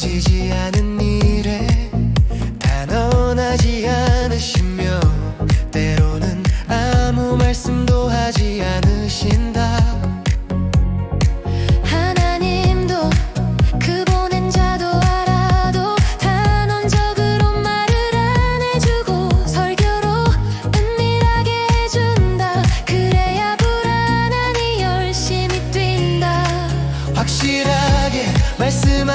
지지 않은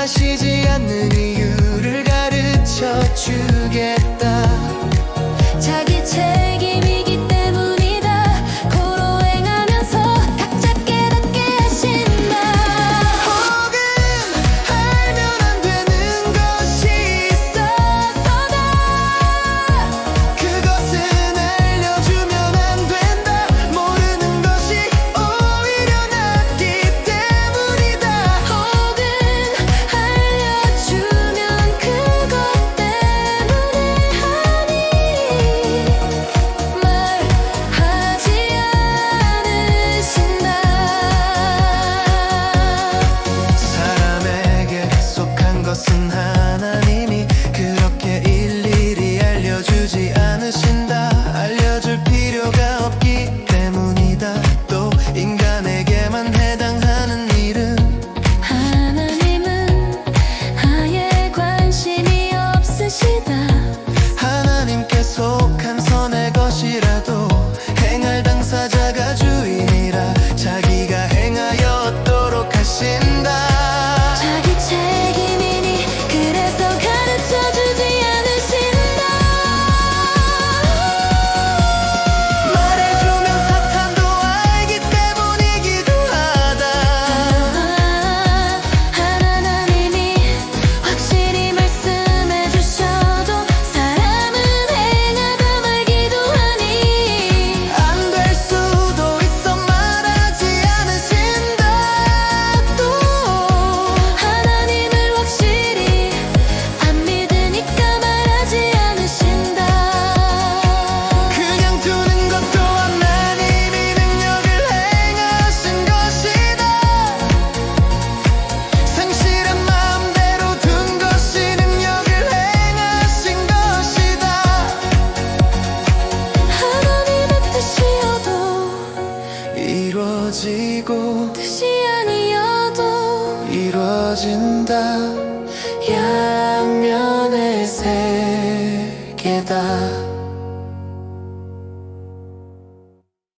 하시지 않는 이유를 가르쳐 주겠다. 자기 책 사라진다. 양면의 세계다.